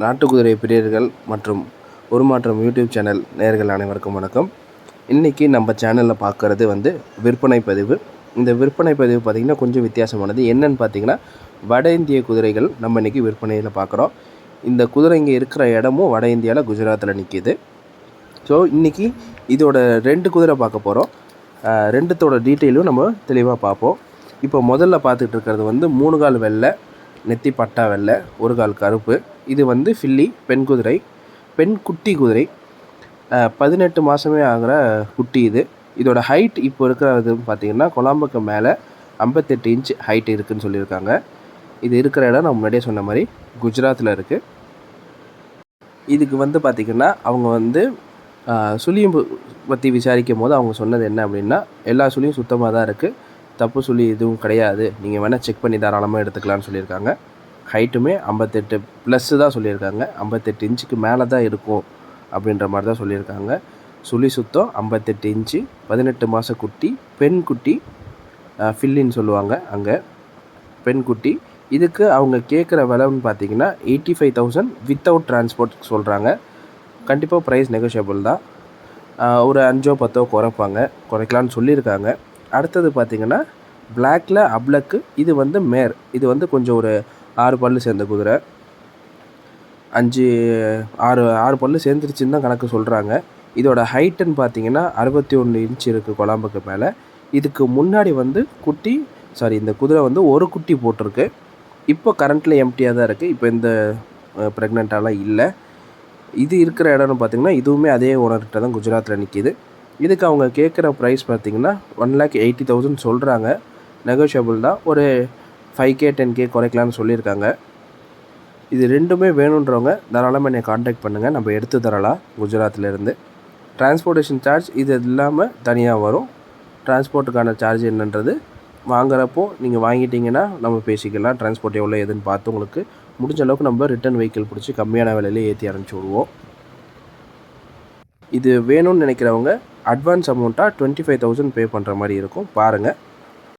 நாட்டு குதிரை பிரியர்கள் மற்றும் உருமாற்றம் யூடியூப் சேனல் நேர்கள் அனைவருக்கும் வணக்கம். இன்றைக்கி நம்ம சேனலில் பார்க்குறது வந்து விற்பனை பதிவு. இந்த விற்பனை பதிவு பார்த்திங்கன்னா கொஞ்சம் வித்தியாசமானது. என்னன்னு பார்த்தீங்கன்னா வட இந்திய குதிரைகள் நம்ம இன்றைக்கி விற்பனையில் பார்க்குறோம் இந்த குதிரை இங்கே இருக்கிற இடமும் வட இந்தியாவில் குஜராத்தில் நிற்கிது ஸோ இன்றைக்கி இதோட ரெண்டு குதிரை பார்க்க போகிறோம் ரெண்டுத்தோட டீட்டெயிலும் நம்ம தெளிவாக பார்ப்போம். இப்போ முதல்ல பார்த்துட்டு இருக்கிறது வந்து மூணு கால் வெள்ளை நெத்தி பட்டா வெள்ளை ஒரு கால் கருப்பு. இது வந்து ஃபில்லி பெண் குதிரை பெண் குட்டி குதிரை. பதினெட்டு மாதமே ஆகிற குட்டி இது. இதோட ஹைட் இப்போ இருக்கிறது பார்த்தீங்கன்னா கொலாம்புக்கு மேலே ஐம்பத்தெட்டு இன்ச் ஹைட் இருக்குன்னு சொல்லியிருக்காங்க. இது இருக்கிற இடம் நான் முன்னாடியே சொன்ன மாதிரி குஜராத்தில் இருக்குது இதுக்கு வந்து பார்த்திங்கன்னா அவங்க வந்து சுழியும் பற்றி விசாரிக்கும் போது அவங்க சொன்னது என்ன அப்படின்னா எல்லா சுழியும் சுத்தமாக தான் இருக்குது தப்பு சுழி எதுவும் கிடையாது. நீங்கள் வேணால் செக் பண்ணி தாராளமாக எடுத்துக்கலாம்னு சொல்லியிருக்காங்க. ஹைட்டுமே ஐம்பத்தெட்டு ப்ளஸ்ஸு தான் சொல்லியிருக்காங்க. ஐம்பத்தெட்டு இன்ச்சுக்கு மேலே தான் இருக்கும் அப்படின்ற மாதிரி தான் சொல்லியிருக்காங்க. சுழி சுத்தம் ஐம்பத்தெட்டு இன்ச்சு பதினெட்டு மாத குட்டி பெண் குட்டி ஃபில்லின்னு சொல்லுவாங்க அங்கே. பெண் குட்டி. இதுக்கு அவங்க கேட்குற விலைன்னு பார்த்தீங்கன்னா eighty five thousand without transport சொல்கிறாங்க கண்டிப்பாக ப்ரைஸ் நெகோஷியபிள் தான் ஒரு அஞ்சோ பத்தோ குறைப்பாங்க. குறைக்கலான்னு சொல்லியிருக்காங்க. அடுத்தது பார்த்திங்கன்னா பிளாக்ல அப்ளக்கு. இது வந்து மேர் இது வந்து கொஞ்சம் ஒரு ஆறு பல்லு சேர்ந்த குதிரை. அஞ்சு ஆறு ஆறு பல்லு சேர்ந்துருச்சுன்னு தான் கணக்கு சொல்கிறாங்க இதோட ஹைட்டுன்னு பார்த்தீங்கன்னா அறுபத்தி ஒன்று இன்ச் இருக்குது குழம்புக்கு மேலே. இதுக்கு முன்னாடி வந்து குட்டி சாரி இந்த குதிரை வந்து ஒரு குட்டி போட்டிருக்கு. இப்போ கரண்ட்டில் எம்டியாக தான் இருக்குது இப்போ இந்த ப்ரெக்னெண்ட்டாலாம் இல்லை. இது இருக்கிற இடம்னு பார்த்திங்கன்னா இதுவுமே அதே ஓனர்கிட்ட தான் குஜராத்தில் நிற்கிது இதுக்கு அவங்க கேட்குற ப்ரைஸ் பார்த்தீங்கன்னா ஒன் லேக் எயிட்டி தௌசண்ட் சொல்கிறாங்க நெகோஷியபிள் தான். ஒரு ஃபைவ் கே டென் கே குறைக்கலான்னு சொல்லியிருக்காங்க. இது ரெண்டுமே வேணுன்றவங்க தாராளமாக என்னை காண்டாக்ட் பண்ணுங்கள் நம்ம எடுத்து தரலாம் குஜராத்லேருந்து டிரான்ஸ்போர்ட்டேஷன் சார்ஜ் இது இல்லாமல் தனியாக வரும். டிரான்ஸ்போர்ட்டுக்கான சார்ஜ் என்னன்றது வாங்குறப்போ நீங்கள் வாங்கிட்டீங்கன்னா நம்ம பேசிக்கலாம். டிரான்ஸ்போர்ட் எவ்வளோ எதுன்னு பார்த்து உங்களுக்கு முடிஞ்ச அளவுக்கு நம்ம ரிட்டர்ன் வெஹிக்கிள் பிடிச்சி கம்மியான விலையிலே ஏற்றி அனுப்பிச்சி விடுவோம். இது வேணும்னு நினைக்கிறவங்க அட்வான்ஸ் அமௌண்ட்டாக டுவெண்ட்டி ஃபைவ் தௌசண்ட் பே பண்ணுற மாதிரி இருக்கும். பாருங்கள்